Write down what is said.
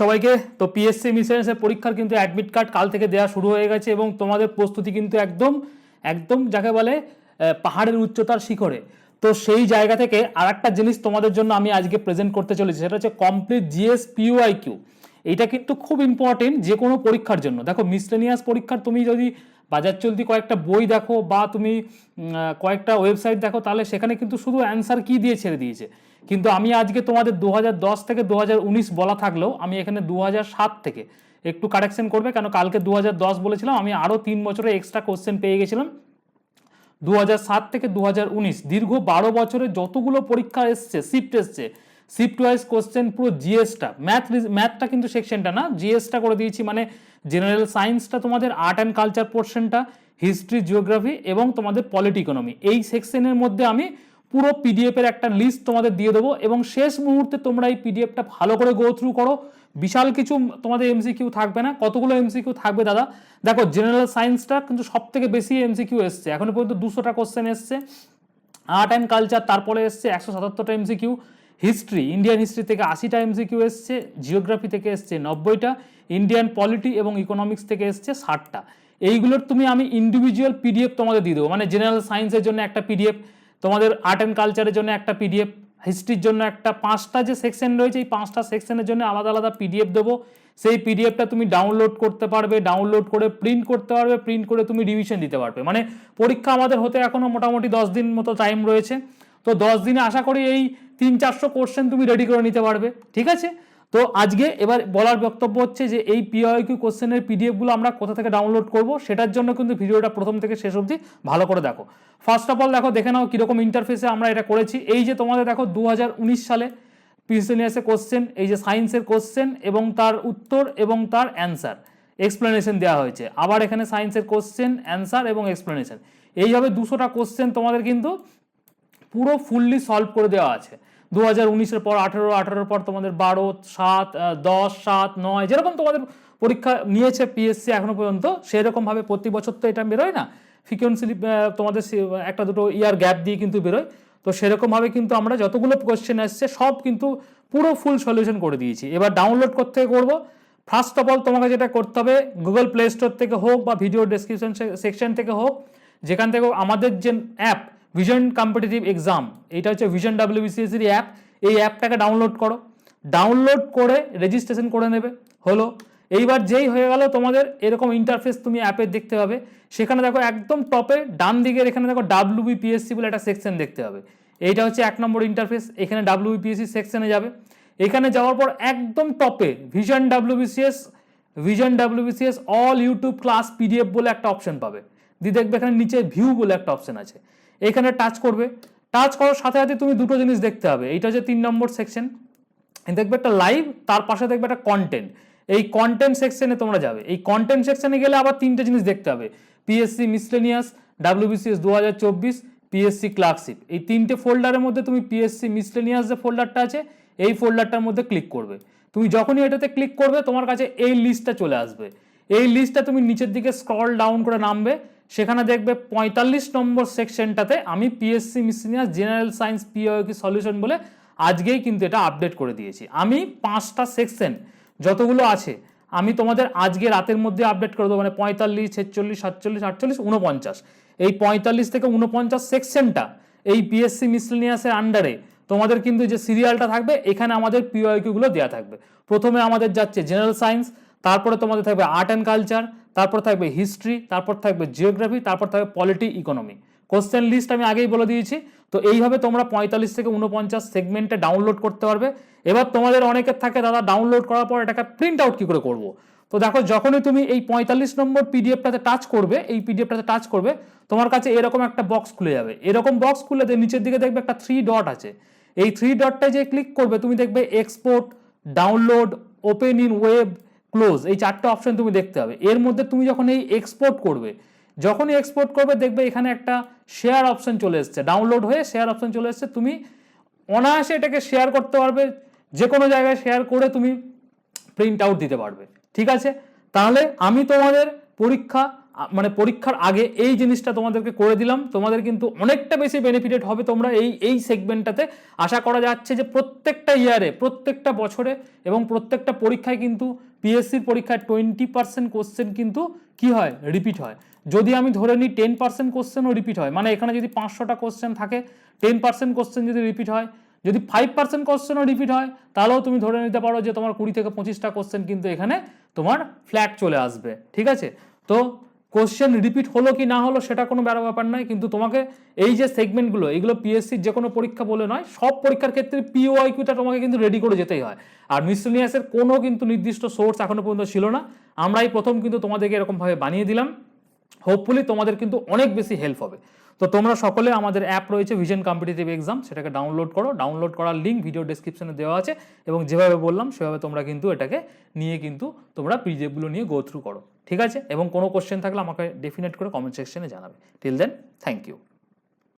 সবাইকে, তো পিএসসি মিশনের পরীক্ষার কিন্তু অ্যাডমিট কার্ড কাল থেকে দেওয়া শুরু হয়ে গেছে এবং তোমাদের প্রস্তুতি কিন্তু একদম একদম যাকে বলে পাহাড়ের উচ্চতার শিখরে। তো সেই জায়গা থেকে আর একটা জিনিস তোমাদের জন্য আমি আজকে প্রেজেন্ট করতে চলেছি, সেটা হচ্ছে কমপ্লিট জিএস পিউআই কিউ এইটা কিন্তু খুব ইম্পর্টেন্ট যে কোনো পরীক্ষার জন্য। দেখো মিসলেনিয়াস পরীক্ষার তুমি যদি বাজার চলতি কয়েকটা বই দেখো বা তুমি কয়েকটা ওয়েবসাইট দেখো, তাহলে সেখানে কিন্তু শুধু অ্যান্সার কি দিয়ে ছেড়ে দিয়েছে। কিন্তু আমি আজকে তোমাদের দু হাজার দশ থেকে দু হাজার উনিশ বলা থাকলেও আমি এখানে দু হাজার সাত থেকে একটু কারেকশন করবে, কেন কালকে দু হাজার দশ বলেছিলাম, আমি আরও তিন বছরে এক্সট্রা কোশ্চেন পেয়ে গেছিলাম। দু হাজার সাত থেকে দু হাজার উনিশ, দীর্ঘ বারো বছরে যতগুলো পরীক্ষা এসছে শিফট এসছে শিফট ওয়াইজ কোশ্চেন পুরো জিএসটা ম্যাথ ম্যাথটা কিন্তু সেকশনটা না জিএসটা করে দিয়েছি মানে জেনারেল সায়েন্সটা তোমাদের আর্ট অ্যান্ড কালচার পোর্শনটা হিস্ট্রি জিওগ্রাফি এবং তোমাদের পলিটি ইকোনমি এই সেকশনের মধ্যে আমি পুরো পিডিএফ এর একটা লিস্ট তোমাদের দিয়ে দেবো এবং শেষ মুহূর্তে তোমরা এই পিডিএফটা ভালো করে গো থ্রু করো। বিশাল কিছু তোমাদের এমসিকিউ থাকবে না, কতগুলো এমসিকিউ থাকবে দাদা? দেখো জেনারেল সায়েন্সটা কিন্তু সব থেকে বেশি এমসিকিউ এসছে। এখনও পর্যন্ত দুশোটা কোশ্চেন এসছে। আর্ট অ্যান্ড কালচার তারপরে এসছে একশো সাতাত্তরটা এমসিকিউ হিস্ট্রি ইন্ডিয়ান হিস্ট্রি থেকে আশিটা এমসিকিউ এসছে। জিওগ্রাফি থেকে এসছে নব্বইটা। ইন্ডিয়ান পলিটি এবং ইকোনমিক্স থেকে এসছে ষাটটা। এইগুলোর তুমি আমি ইন্ডিভিজুয়াল পিডিএফ তোমাদের দিয়ে দেবো। মানে জেনারেল সায়েন্সের জন্য একটা পিডিএফ তোমাদের আর্ট অ্যান্ড কালচারের জন্য একটা পিডিএফ হিস্ট্রির জন্য একটা, পাঁচটা যে সেকশন রয়েছে, এই পাঁচটা সেকশনের জন্য আলাদা আলাদা পিডিএফ দেবো। সেই পিডিএফটা তুমি ডাউনলোড করতে পারবে ডাউনলোড করে প্রিন্ট করতে পারবে প্রিন্ট করে তুমি রিভিশন দিতে পারবে। মানে পরীক্ষা আমাদের হতে এখনও মোটামুটি দশ দিন মতো টাইম রয়েছে। তো দশ দিনে আশা করি এই তিন চারশো কোশ্চেন তুমি রেডি করে নিতে পারবে। ঠিক আছে? তো আজকে এবার বলার বক্তব্য হচ্ছে যে এই পিআইকিউ কোশ্চেনের পিডিএফগুলো আমরা কোথা থেকে ডাউনলোড করব, সেটার জন্য কিন্তু ভিডিওটা প্রথম থেকে শেষ অবধি ভালো করে দেখো। ফার্স্ট অফ অল দেখো, দেখে নাও কীরকম ইন্টারফেসে আমরা এটা করেছি। এই যে তোমাদের দেখো দু হাজার উনিশ সালে পিসিনিয়াসে কোশ্চেন এই যে সায়েন্সের কোশ্চেন এবং তার উত্তর এবং তার অ্যান্সার এক্সপ্লেনেশন দেওয়া হয়েছে। আবার এখানে সায়েন্সের কোশ্চেন অ্যান্সার এবং এক্সপ্লেনেশন এইভাবে দুশোটা কোশ্চেন তোমাদের কিন্তু পুরো ফুললি সলভ করে দেওয়া আছে। দু হাজার উনিশের পর, আঠেরো, আঠেরোর পর তোমাদের বারো, সাত দশ, সাত, নয়, যেরকম তোমাদের পরীক্ষা নিয়েছে পিএসসি এখনও পর্যন্ত, সেরকমভাবে প্রতি বছর তো এটা বেরোয় না। ফ্রিকোয়েন্সি তোমাদের একটা দুটো ইয়ার গ্যাপ দিয়ে কিন্তু বেরোয়। তো সেরকমভাবে কিন্তু আমরা যতগুলো কোশ্চেন আসছে সব কিন্তু পুরো ফুল সলিউশন করে দিয়েছি। এবার ডাউনলোড করতে করব। ফার্স্ট অফ অল তোমাকে যেটা করতে হবে গুগল প্লে স্টোর থেকে হোক বা ভিডিও ডেসক্রিপশন সেকশন থেকে হোক, যেখান থেকে আমাদের যে অ্যাপ ভিশন কম্পিটিটিভ এক্সাম এটা হচ্ছে ভিশন ডাব্লিউবিসিএসির অ্যাপ এই অ্যাপটাকে ডাউনলোড করো। ডাউনলোড করে রেজিস্ট্রেশন করে নেবে, হলো। এইবার যেই হয়ে গেল, তোমাদের এরকম ইন্টারফেস তুমি অ্যাপে দেখতে পাবে। সেখানে দেখো একদম টপে ডান দিকের এখানে দেখো ডাব্লিউবিপিএসসি বলে একটা সেকশন দেখতে হবে এইটা হচ্ছে এক নম্বর ইন্টারফেস এখানে ডাব্লিউবিপিএসসি সেকশনে যাবে। এখানে যাওয়ার পর একদম টপে vision WBCS vision WBCS all YouTube class PDF বলে একটা অপশন পাবে। দিয়ে দেখবে এখানে নিচে ভিউ বলে একটা অপশন আছে। এখানে টাচ করবে। টাচ করার সাথে সাথে তুমি দুটো জিনিস দেখতে হবে। এইটা হচ্ছে তিন নম্বর সেকশন দেখবে একটা লাইভ তার পাশে দেখবে একটা কন্টেন্ট এই কন্টেন্ট সেকশনে তোমরা যাবে। এই কন্টেন্ট সেকশনে গেলে আবার তিনটে জিনিস দেখতে হবে। পিএসসি মিসলেনিয়াস ডাব্লিউবিসিএস দু হাজার চব্বিশ পিএসসি ক্লার্কশিপ এই তিনটে ফোল্ডারের মধ্যে তুমি পিএসসি মিসলেনিয়াস যে ফোল্ডারটা আছে, এই ফোল্ডারটার মধ্যে ক্লিক করবে। তুমি যখনই এটাতে ক্লিক করবে, তোমার কাছে এই লিস্টটা চলে আসবে। এই লিস্টটা তুমি নিচের দিকে স্ক্রল ডাউন করে নামবে। সেখানে দেখবে পঁয়তাল্লিশ নম্বর সেকশনটাতে আমি পিএসসি মিসলেনিয়াস জেনারেল সায়েন্স পিওকি সলিউশন বলে আজকেই কিন্তু এটা আপডেট করে দিয়েছি। আমি পাঁচটা সেকশন যতগুলো আছে, আমি তোমাদের আজকে রাতের মধ্যে আপডেট করে দেবো মানে পঁয়তাল্লিশ, ছেচল্লিশ, সাতচল্লিশ, আটচল্লিশ উনপঞ্চাশ এই পঁয়তাল্লিশ থেকে উনপঞ্চাশ সেকশনটা এই পিএসসি মিসলেনিয়াসের আন্ডারে তোমাদের কিন্তু যে সিরিয়ালটা থাকবে, এখানে আমাদের পিওআইকিউগুলো দেওয়া থাকবে। প্রথমে আমাদের যাচ্ছে জেনারেল সায়েন্স তারপরে তোমাদের থাকবে আর্ট অ্যান্ড কালচার তারপর থাকবে হিস্ট্রি তারপর থাকবে জিওগ্রাফি তারপর থাকবে পলিটি ইকোনমি কোশ্চেন লিস্ট আমি আগেই বলে দিয়েছি। তো এইভাবে তোমরা পঁয়তাল্লিশ থেকে উনপঞ্চাশ সেগমেন্টে ডাউনলোড করতে পারবে। এবার তোমাদের অনেকের থাকে, দাদা ডাউনলোড করার পর এটাকে প্রিন্ট আউট কী করে করব? তো দেখো, যখনই তুমি এই পঁয়তাল্লিশ নম্বর পিডিএফটাতে টাচ করবে, এই পিডিএফটাতে টাচ করবে, তোমার কাছে এরকম একটা বক্স খুলে যাবে। এরকম বক্স খুলে দিয়ে নিচের দিকে দেখবে একটা থ্রি ডট আছে। এই থ্রি ডটটা যে ক্লিক করবে, তুমি দেখবে export download open in web close এই চারটে অপশন তুমি দেখতে হবে। এর মধ্যে তুমি যখন এই এক্সপোর্ট করবে, যখনই এক্সপোর্ট করবে, দেখবে এখানে একটা শেয়ার অপশন চলে এসছে। ডাউনলোড হয়ে শেয়ার অপশন চলে এসছে। তুমি অনায়াসে এটাকে শেয়ার করতে পারবে। যে কোনো জায়গায় শেয়ার করে তুমি প্রিন্ট আউট দিতে পারবে। ঠিক আছে? তাহলে আমি তোমাদের পরীক্ষা মানে পরীক্ষার আগে এই জিনিসটা তোমাদেরকে করে দিলাম। তোমাদের কিন্তু অনেকটা বেশি বেনিফিটেড হবে তোমরা এই এই সেগমেন্টটাতে আশা করা যাচ্ছে যে প্রত্যেকটা ইয়ারে প্রত্যেকটা বছরে এবং প্রত্যেকটা পরীক্ষায় কিন্তু পিএসসির পরীক্ষায় টোয়েন্টি পার্সেন্ট কোশ্চেন কিন্তু কি হয়? রিপিট হয়। যদি আমি ধরে নিই টেন পার্সেন্ট কোশ্চেনও রিপিট হয় মানে এখানে যদি পাঁচশোটা কোশ্চেন থাকে টেন পার্সেন্ট কোশ্চেন যদি রিপিট হয়, যদি ফাইভ পার্সেন্ট কোশ্চেনও রিপিট হয়, তাহলেও তুমি ধরে নিতে পারো যে তোমার কুড়ি থেকে পঁচিশটা কোশ্চেন কিন্তু এখানে তোমার ফ্ল্যাট চলে আসবে। ঠিক আছে? তো কোশ্চেন রিপিট হলো কি না হলো সেটা কোনো বড় ব্যাপার নয়, কিন্তু তোমাকে এই যে সেগমেন্টগুলো এগুলো পিএসসির যে কোনো পরীক্ষা বলে নয়, সব পরীক্ষার ক্ষেত্রে পিওআইকিউটা তোমাকে কিন্তু রেডি করে যেতেই হয়। আর মিসলিনিয়াসের কোনো কিন্তু নির্দিষ্ট সোর্স এখনও পর্যন্ত ছিল না। আমরাই প্রথম কিন্তু তোমাদেরকে এরকমভাবে বানিয়ে দিলাম। হোপফুলি তোমাদের কিন্তু অনেক বেশি হেল্প হবে। তো তোমরা সকলে আমাদের অ্যাপ রয়েছে ভিশন কম্পিটিটিভ এক্সাম সেটাকে ডাউনলোড করো। ডাউনলোড করার লিঙ্ক ভিডিও ডেসক্রিপশনে দেওয়া আছে এবং যেভাবে বললাম, সেভাবে তোমরা কিন্তু এটাকে নিয়ে কিন্তু তোমরা পিডিএফগুলো নিয়ে গো থ্রু করো। ঠিক আছে? এবং কোনো কোশ্চেন থাকলে আমাকে ডেফিনেট করে কমেন্ট সেকশনে জানাবে। Till then thank you